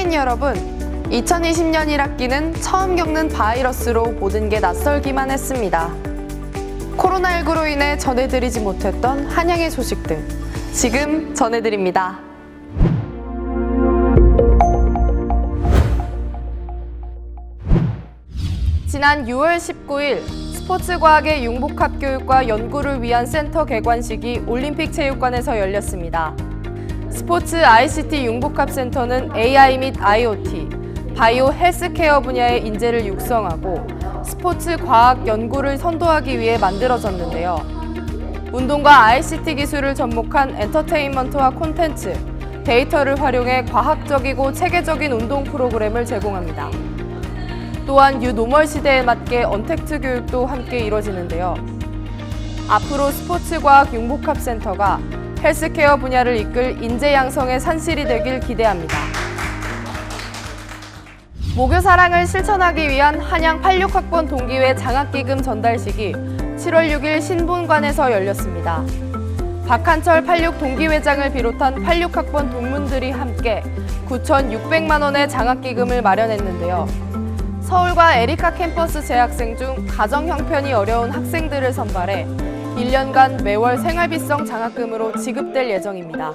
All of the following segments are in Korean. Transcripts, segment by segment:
한양인 여러분. 2020년 1학기는 처음 겪는 바이러스로 모든 게 낯설기만 했습니다. 코로나19로 인해 전해드리지 못했던 한양의 소식들. 지금 전해드립니다. 지난 6월 19일 스포츠과학의 융복합 교육과 연구를 위한 센터 개관식이 올림픽 체육관에서 열렸습니다. 스포츠 ICT 융복합 센터는 AI 및 IoT, 바이오 헬스케어 분야의 인재를 육성하고 스포츠 과학 연구를 선도하기 위해 만들어졌는데요. 운동과 ICT 기술을 접목한 엔터테인먼트와 콘텐츠, 데이터를 활용해 과학적이고 체계적인 운동 프로그램을 제공합니다. 또한 유노멀 시대에 맞게 언택트 교육도 함께 이뤄지는데요. 앞으로 스포츠과학 융복합센터가 헬스케어 분야를 이끌 인재 양성의 산실이 되길 기대합니다. 모교 사랑을 실천하기 위한 한양 86학번 동기회 장학기금 전달식이 7월 6일 신분관에서 열렸습니다. 박한철 86 동기회장을 비롯한 86학번 동문들이 함께 9,600만 원의 장학기금을 마련했는데요. 서울과 에리카 캠퍼스 재학생 중 가정 형편이 어려운 학생들을 선발해 1년간 매월 생활비성 장학금으로 지급될 예정입니다.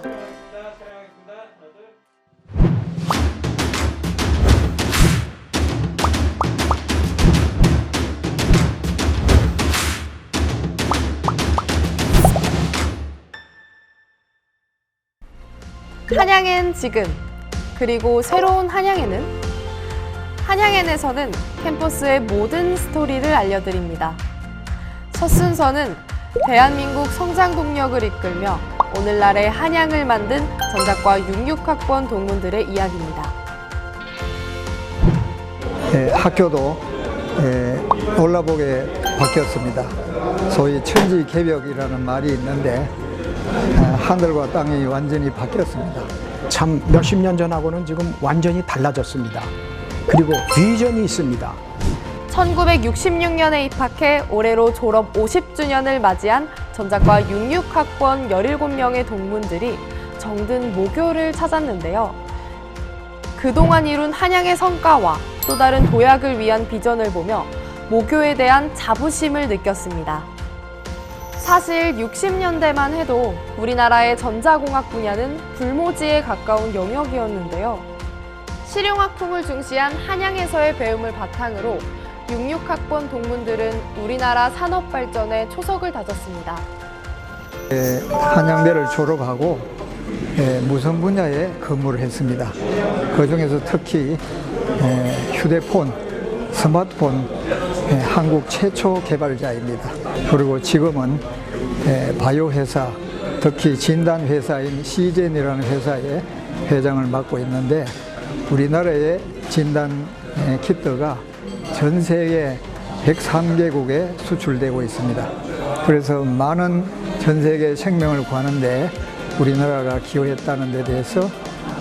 한양엔 지금 그리고 새로운 한양에는 한양엔에서는 캠퍼스의 모든 스토리를 알려드립니다. 첫 순서는 대한민국 성장 동력을 이끌며 오늘날의 한양을 만든 전작과 66학번 동문들의 이야기입니다. 예, 학교도 예, 올라보게 바뀌었습니다. 소위 천지 개벽이라는 말이 있는데 아, 하늘과 땅이 완전히 바뀌었습니다. 참 몇십 년 전하고는 지금 완전히 달라졌습니다. 그리고 비전이 있습니다. 1966년에 입학해 올해로 졸업 50주년을 맞이한 전작과 66학번 17명의 동문들이 정든 모교를 찾았는데요. 그동안 이룬 한양의 성과와 또 다른 도약을 위한 비전을 보며 모교에 대한 자부심을 느꼈습니다. 사실 60년대만 해도 우리나라의 전자공학 분야는 불모지에 가까운 영역이었는데요. 실용학품을 중시한 한양에서의 배움을 바탕으로 66학번 동문들은 우리나라 산업 발전에 초석을 다졌습니다. 예, 한양대를 졸업하고 예, 무선 분야에 근무를 했습니다. 그 중에서 특히 예, 휴대폰, 스마트폰 예, 한국 최초 개발자입니다. 그리고 지금은 예, 바이오 회사, 특히 진단 회사인 시젠이라는 회사의 회장을 맡고 있는데 우리나라의 진단 예, 키트가 전 세계 103개국에 수출되고 있습니다. 그래서 많은 전 세계 생명을 구하는데 우리나라가 기여했다는 데 대해서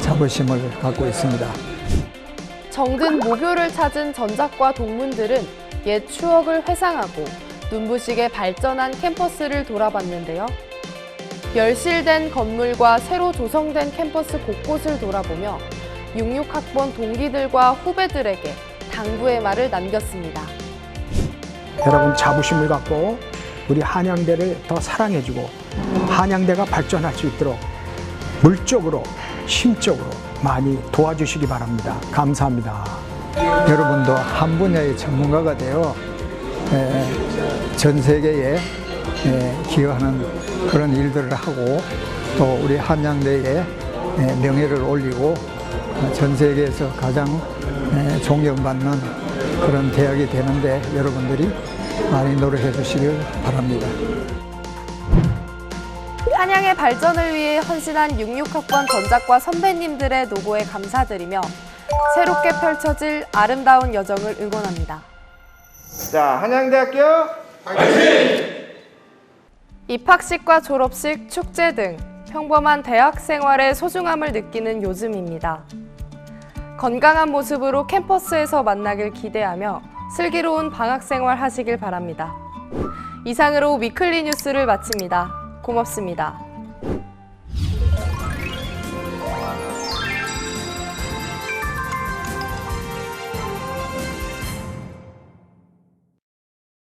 자부심을 갖고 있습니다. 정든 모교를 찾은 전작과 동문들은 옛 추억을 회상하고 눈부시게 발전한 캠퍼스를 돌아봤는데요. 멸실된 건물과 새로 조성된 캠퍼스 곳곳을 돌아보며 66학번 동기들과 후배들에게 당부의 말을 남겼습니다. 여러분 자부심을 갖고 우리 한양대를 더 사랑해주고 한양대가 발전할 수 있도록 물적으로 심적으로 많이 도와주시기 바랍니다. 감사합니다. 여러분도 한 분야의 전문가가 되어 에, 전 세계에 에, 기여하는 그런 일들을 하고 또 우리 한양대의 에, 명예를 올리고 어, 전 세계에서 가장 에, 존경받는 그런 대학이 되는데 여러분들이 많이 노력해 주시길 바랍니다. 한양의 발전을 위해 헌신한 66학번 전작과 선배님들의 노고에 감사드리며 새롭게 펼쳐질 아름다운 여정을 응원합니다. 자, 한양대학교 입학식과 졸업식, 축제 등 평범한 대학 생활의 소중함을 느끼는 요즘입니다. 건강한 모습으로 캠퍼스에서 만나길 기대하며 슬기로운 방학 생활 하시길 바랍니다. 이상으로 위클리 뉴스를 마칩니다. 고맙습니다.